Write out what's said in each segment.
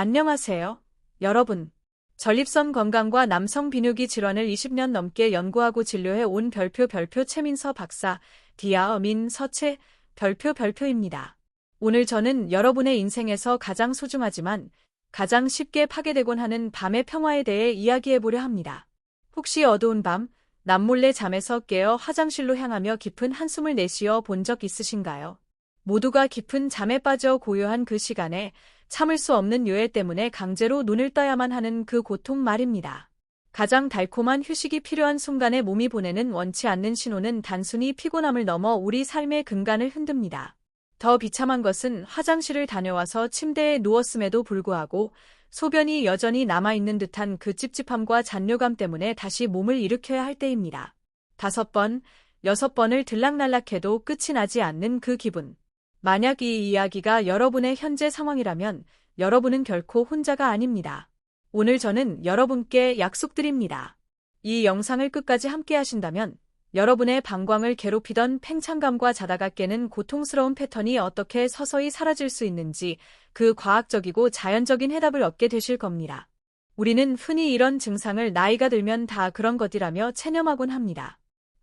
안녕하세요. 여러분. 전립선 건강과 남성 비뇨기 질환을 20년 넘게 연구하고 진료해 온 별표 별표 최민서 박사, 디아어민 서채, 별표 별표입니다. 오늘 저는 여러분의 인생에서 가장 소중하지만 가장 쉽게 파괴되곤 하는 밤의 평화에 대해 이야기해보려 합니다. 혹시 어두운 밤, 남몰래 잠에서 깨어 화장실로 향하며 깊은 한숨을 내쉬어 본 적 있으신가요? 모두가 깊은 잠에 빠져 고요한 그 시간에 참을 수 없는 요해 때문에 강제로 눈을 떠야만 하는 그 고통 말입니다. 가장 달콤한 휴식이 필요한 순간에 몸이 보내는 원치 않는 신호는 단순히 피곤함을 넘어 우리 삶의 근간을 흔듭니다. 더 비참한 것은 화장실을 다녀와서 침대에 누웠음에도 불구하고 소변이 여전히 남아있는 듯한 그 찝찝함과 잔뇨감 때문에 다시 몸을 일으켜야 할 때입니다. 다섯 번, 여섯 번을 들락날락해도 끝이 나지 않는 그 기분. 만약 이 이야기가 여러분의 현재 상황이라면 여러분은 결코 혼자가 아닙니다. 오늘 저는 여러분께 약속드립니다. 이 영상을 끝까지 함께 하신다면 여러분의 방광을 괴롭히던 팽창감과 자다가 깨는 고통스러운 패턴이 어떻게 서서히 사라질 수 있는지 그 과학적이고 자연적인 해답을 얻게 되실 겁니다. 우리는 흔히 이런 증상을 나이가 들면 다 그런 것이라며 체념하곤 합니다.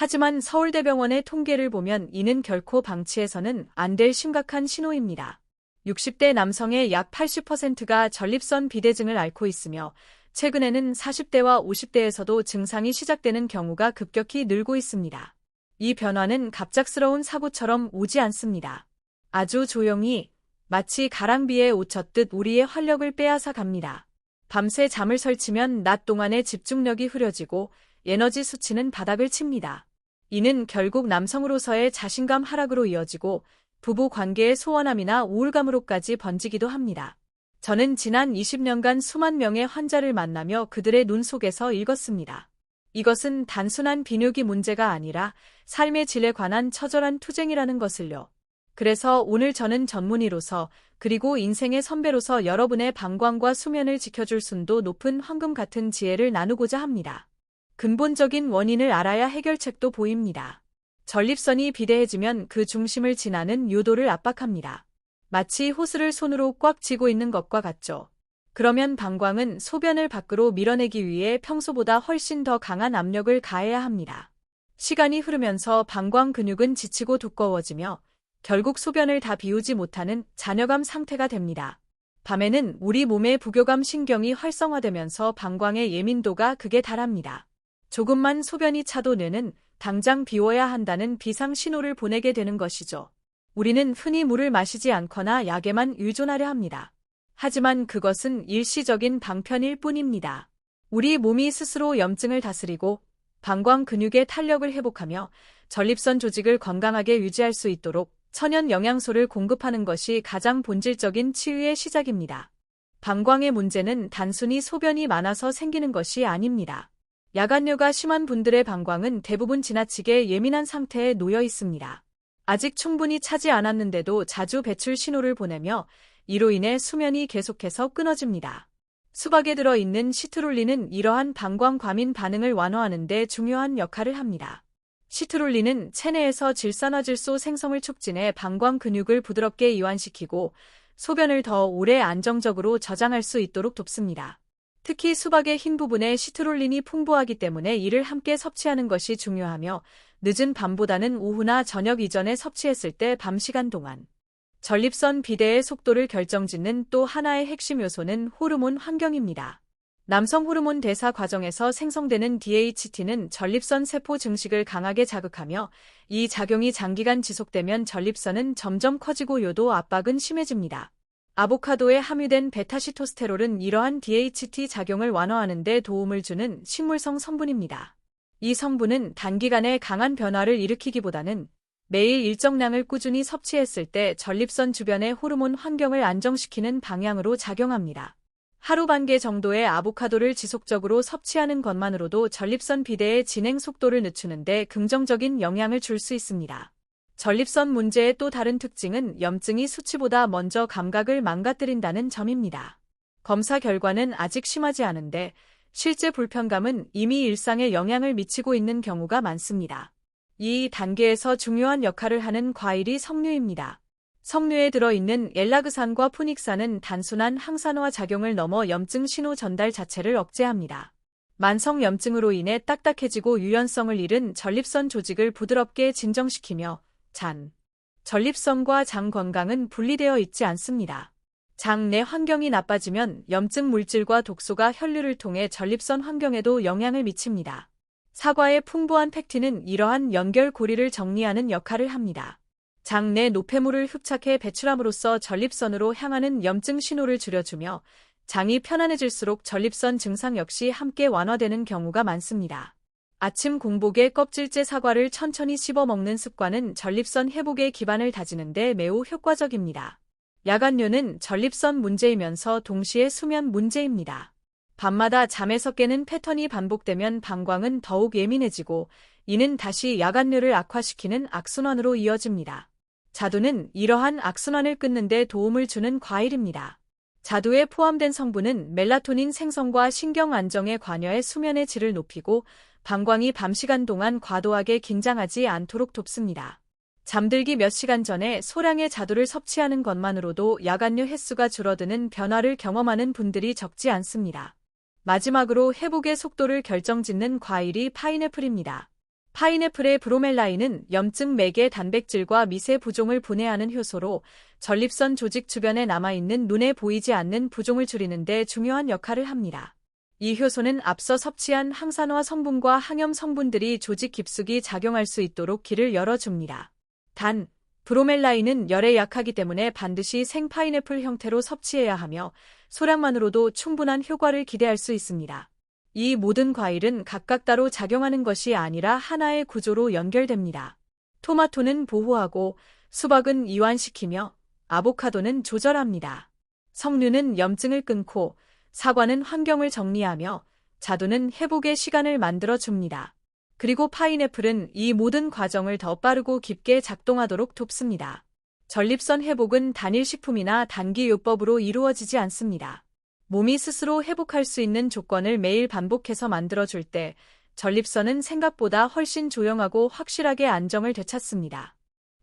하지만 서울대병원의 통계를 보면 이는 결코 방치해서는 안 될 심각한 신호입니다. 60대 남성의 약 80%가 전립선 비대증을 앓고 있으며 최근에는 40대와 50대에서도 증상이 시작되는 경우가 급격히 늘고 있습니다. 이 변화는 갑작스러운 사고처럼 오지 않습니다. 아주 조용히 마치 가랑비에 옷쳤듯 우리의 활력을 빼앗아 갑니다. 밤새 잠을 설치면 낮 동안의 집중력이 흐려지고 에너지 수치는 바닥을 칩니다. 이는 결국 남성으로서의 자신감 하락으로 이어지고 부부 관계의 소원함이나 우울감으로까지 번지기도 합니다. 저는 지난 20년간 수만 명의 환자를 만나며 그들의 눈 속에서 읽었습니다. 이것은 단순한 비뇨기 문제가 아니라 삶의 질에 관한 처절한 투쟁이라는 것을요. 그래서 오늘 저는 전문의로서 그리고 인생의 선배로서 여러분의 방광과 수면을 지켜줄 순도 높은 황금 같은 지혜를 나누고자 합니다. 근본적인 원인을 알아야 해결책도 보입니다. 전립선이 비대해지면 그 중심을 지나는 요도를 압박합니다. 마치 호스를 손으로 꽉 쥐고 있는 것과 같죠. 그러면 방광은 소변을 밖으로 밀어내기 위해 평소보다 훨씬 더 강한 압력을 가해야 합니다. 시간이 흐르면서 방광 근육은 지치고 두꺼워지며 결국 소변을 다 비우지 못하는 잔여감 상태가 됩니다. 밤에는 우리 몸의 부교감 신경이 활성화되면서 방광의 예민도가 극에 달합니다. 조금만 소변이 차도 뇌는 당장 비워야 한다는 비상 신호를 보내게 되는 것이죠. 우리는 흔히 물을 마시지 않거나 약에만 의존하려 합니다. 하지만 그것은 일시적인 방편일 뿐입니다. 우리 몸이 스스로 염증을 다스리고 방광 근육의 탄력을 회복하며 전립선 조직을 건강하게 유지할 수 있도록 천연 영양소를 공급하는 것이 가장 본질적인 치유의 시작입니다. 방광의 문제는 단순히 소변이 많아서 생기는 것이 아닙니다. 야간뇨가 심한 분들의 방광은 대부분 지나치게 예민한 상태에 놓여 있습니다. 아직 충분히 차지 않았는데도 자주 배출 신호를 보내며 이로 인해 수면이 계속해서 끊어집니다. 수박에 들어있는 시트롤린은 이러한 방광 과민 반응을 완화하는 데 중요한 역할을 합니다. 시트롤린은 체내에서 질산화질소 생성을 촉진해 방광 근육을 부드럽게 이완시키고 소변을 더 오래 안정적으로 저장할 수 있도록 돕습니다. 특히 수박의 흰 부분에 시트롤린이 풍부하기 때문에 이를 함께 섭취하는 것이 중요하며 늦은 밤보다는 오후나 저녁 이전에 섭취했을 때 밤 시간 동안 전립선 비대의 속도를 결정짓는 또 하나의 핵심 요소는 호르몬 환경입니다. 남성 호르몬 대사 과정에서 생성되는 DHT는 전립선 세포 증식을 강하게 자극하며 이 작용이 장기간 지속되면 전립선은 점점 커지고 요도 압박은 심해집니다. 아보카도에 함유된 베타시토스테롤은 이러한 DHT 작용을 완화하는 데 도움을 주는 식물성 성분입니다. 이 성분은 단기간에 강한 변화를 일으키기보다는 매일 일정량을 꾸준히 섭취했을 때 전립선 주변의 호르몬 환경을 안정시키는 방향으로 작용합니다. 하루 반 개 정도의 아보카도를 지속적으로 섭취하는 것만으로도 전립선 비대의 진행 속도를 늦추는데 긍정적인 영향을 줄 수 있습니다. 전립선 문제의 또 다른 특징은 염증이 수치보다 먼저 감각을 망가뜨린다는 점입니다. 검사 결과는 아직 심하지 않은데 실제 불편감은 이미 일상에 영향을 미치고 있는 경우가 많습니다. 이 단계에서 중요한 역할을 하는 과일이 석류입니다. 석류에 들어있는 엘라그산과 푸닉산은 단순한 항산화 작용을 넘어 염증 신호 전달 자체를 억제합니다. 만성 염증으로 인해 딱딱해지고 유연성을 잃은 전립선 조직을 부드럽게 진정시키며 잔, 전립선과 장 건강은 분리되어 있지 않습니다. 장 내 환경이 나빠지면 염증 물질과 독소가 혈류를 통해 전립선 환경에도 영향을 미칩니다. 사과의 풍부한 팩틴은 이러한 연결 고리를 정리하는 역할을 합니다. 장 내 노폐물을 흡착해 배출함으로써 전립선으로 향하는 염증 신호를 줄여주며 장이 편안해질수록 전립선 증상 역시 함께 완화되는 경우가 많습니다. 아침 공복에 껍질째 사과를 천천히 씹어 먹는 습관은 전립선 회복의 기반을 다지는데 매우 효과적입니다. 야간류는 전립선 문제이면서 동시에 수면 문제입니다. 밤마다 잠에서 깨는 패턴이 반복되면 방광은 더욱 예민해지고 이는 다시 야간류를 악화시키는 악순환으로 이어집니다. 자두는 이러한 악순환을 끊는 데 도움을 주는 과일입니다. 자두에 포함된 성분은 멜라토닌 생성과 신경 안정에 관여해 수면의 질을 높이고 방광이 밤 시간 동안 과도하게 긴장하지 않도록 돕습니다. 잠들기 몇 시간 전에 소량의 자두를 섭취하는 것만으로도 야간류 횟수가 줄어드는 변화를 경험하는 분들이 적지 않습니다. 마지막으로 회복의 속도를 결정짓는 과일이 파인애플입니다. 파인애플의 브로멜라인은 염증 매개 단백질과 미세 부종을 분해하는 효소로 전립선 조직 주변에 남아있는 눈에 보이지 않는 부종을 줄이는 데 중요한 역할을 합니다. 이 효소는 앞서 섭취한 항산화 성분과 항염 성분들이 조직 깊숙이 작용할 수 있도록 길을 열어줍니다. 단, 브로멜라인은 열에 약하기 때문에 반드시 생 파인애플 형태로 섭취해야 하며 소량만으로도 충분한 효과를 기대할 수 있습니다. 이 모든 과일은 각각 따로 작용하는 것이 아니라 하나의 구조로 연결됩니다. 토마토는 보호하고 수박은 이완시키며 아보카도는 조절합니다. 석류는 염증을 끊고 사과는 환경을 정리하며 자두는 회복의 시간을 만들어 줍니다. 그리고 파인애플은 이 모든 과정을 더 빠르고 깊게 작동하도록 돕습니다. 전립선 회복은 단일 식품이나 단기 요법으로 이루어지지 않습니다. 몸이 스스로 회복할 수 있는 조건을 매일 반복해서 만들어줄 때 전립선은 생각보다 훨씬 조용하고 확실하게 안정을 되찾습니다.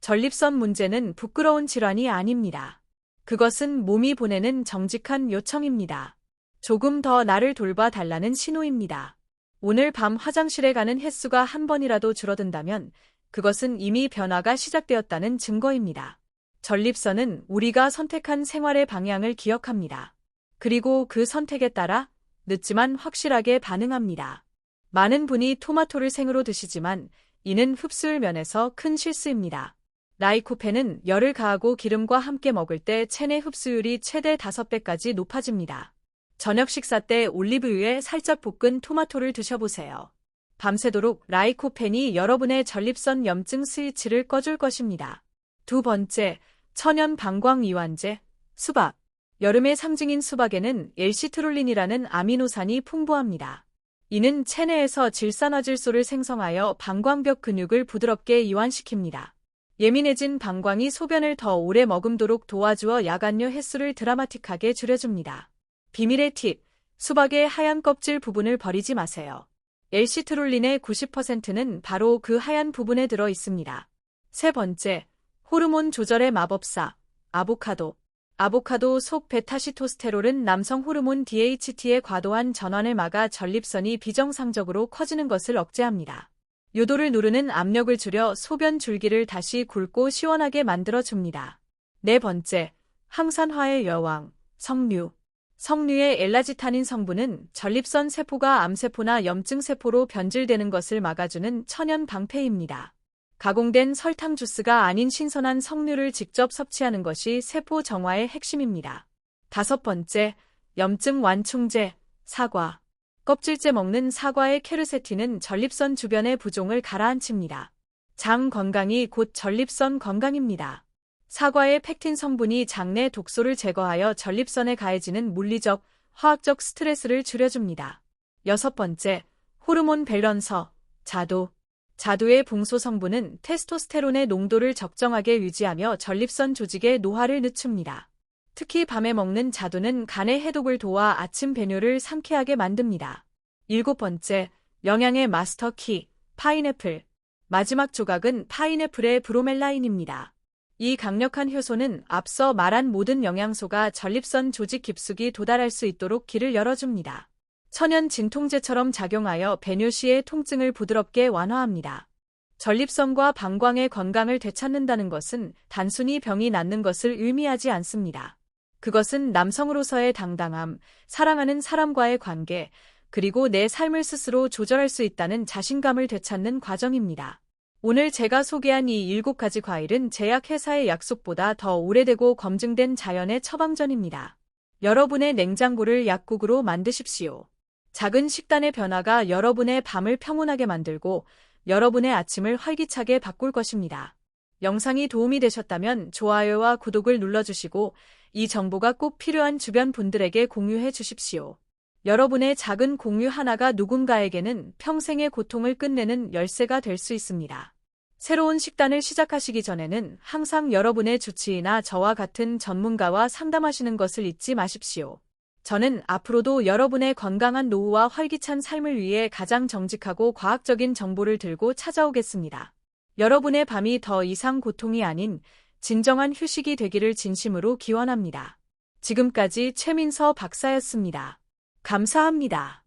전립선 문제는 부끄러운 질환이 아닙니다. 그것은 몸이 보내는 정직한 요청입니다. 조금 더 나를 돌봐 달라는 신호입니다. 오늘 밤 화장실에 가는 횟수가 한 번이라도 줄어든다면 그것은 이미 변화가 시작되었다는 증거입니다. 전립선은 우리가 선택한 생활의 방향을 기억합니다. 그리고 그 선택에 따라 늦지만 확실하게 반응합니다. 많은 분이 토마토를 생으로 드시지만 이는 흡수율 면에서 큰 실수입니다. 라이코펜은 열을 가하고 기름과 함께 먹을 때 체내 흡수율이 최대 5배까지 높아집니다. 저녁 식사 때 올리브유에 살짝 볶은 토마토를 드셔보세요. 밤새도록 라이코펜이 여러분의 전립선 염증 스위치를 꺼줄 것입니다. 두 번째, 천연 방광 이완제, 수박. 여름의 상징인 수박에는 엘시트롤린이라는 아미노산이 풍부합니다. 이는 체내에서 질산화질소를 생성하여 방광벽 근육을 부드럽게 이완시킵니다. 예민해진 방광이 소변을 더 오래 머금도록 도와주어 야간류 횟수를 드라마틱하게 줄여줍니다. 비밀의 팁, 수박의 하얀 껍질 부분을 버리지 마세요. 엘시트롤린의 90%는 바로 그 하얀 부분에 들어 있습니다. 세 번째, 호르몬 조절의 마법사, 아보카도. 아보카도 속 베타시토스테롤은 남성 호르몬 DHT의 과도한 전환을 막아 전립선이 비정상적으로 커지는 것을 억제합니다. 요도를 누르는 압력을 줄여 소변 줄기를 다시 굵고 시원하게 만들어줍니다. 네 번째, 항산화의 여왕, 석류. 석류의 엘라지타닌 성분은 전립선 세포가 암세포나 염증세포로 변질되는 것을 막아주는 천연 방패입니다. 가공된 설탕 주스가 아닌 신선한 석류를 직접 섭취하는 것이 세포 정화의 핵심입니다. 다섯 번째, 염증 완충제, 사과. 껍질째 먹는 사과의 케르세틴은 전립선 주변의 부종을 가라앉힙니다. 장 건강이 곧 전립선 건강입니다. 사과의 팩틴 성분이 장내 독소를 제거하여 전립선에 가해지는 물리적, 화학적 스트레스를 줄여줍니다. 여섯 번째, 호르몬 밸런서, 자두. 자두의 봉소 성분은 테스토스테론의 농도를 적정하게 유지하며 전립선 조직의 노화를 늦춥니다. 특히 밤에 먹는 자두는 간의 해독을 도와 아침 배뇨를 상쾌하게 만듭니다. 일곱 번째, 영양의 마스터 키, 파인애플. 마지막 조각은 파인애플의 브로멜라인입니다. 이 강력한 효소는 앞서 말한 모든 영양소가 전립선 조직 깊숙이 도달할 수 있도록 길을 열어줍니다. 천연 진통제처럼 작용하여 배뇨 시의 통증을 부드럽게 완화합니다. 전립선과 방광의 건강을 되찾는다는 것은 단순히 병이 낫는 것을 의미하지 않습니다. 그것은 남성으로서의 당당함, 사랑하는 사람과의 관계, 그리고 내 삶을 스스로 조절할 수 있다는 자신감을 되찾는 과정입니다. 오늘 제가 소개한 이 일곱 가지 과일은 제약회사의 약속보다 더 오래되고 검증된 자연의 처방전입니다. 여러분의 냉장고를 약국으로 만드십시오. 작은 식단의 변화가 여러분의 밤을 평온하게 만들고 여러분의 아침을 활기차게 바꿀 것입니다. 영상이 도움이 되셨다면 좋아요와 구독을 눌러주시고 이 정보가 꼭 필요한 주변 분들에게 공유해 주십시오. 여러분의 작은 공유 하나가 누군가에게는 평생의 고통을 끝내는 열쇠가 될 수 있습니다. 새로운 식단을 시작하시기 전에는 항상 여러분의 주치의나 저와 같은 전문가와 상담하시는 것을 잊지 마십시오. 저는 앞으로도 여러분의 건강한 노후와 활기찬 삶을 위해 가장 정직하고 과학적인 정보를 들고 찾아오겠습니다. 여러분의 밤이 더 이상 고통이 아닌 진정한 휴식이 되기를 진심으로 기원합니다. 지금까지 최민서 박사였습니다. 감사합니다.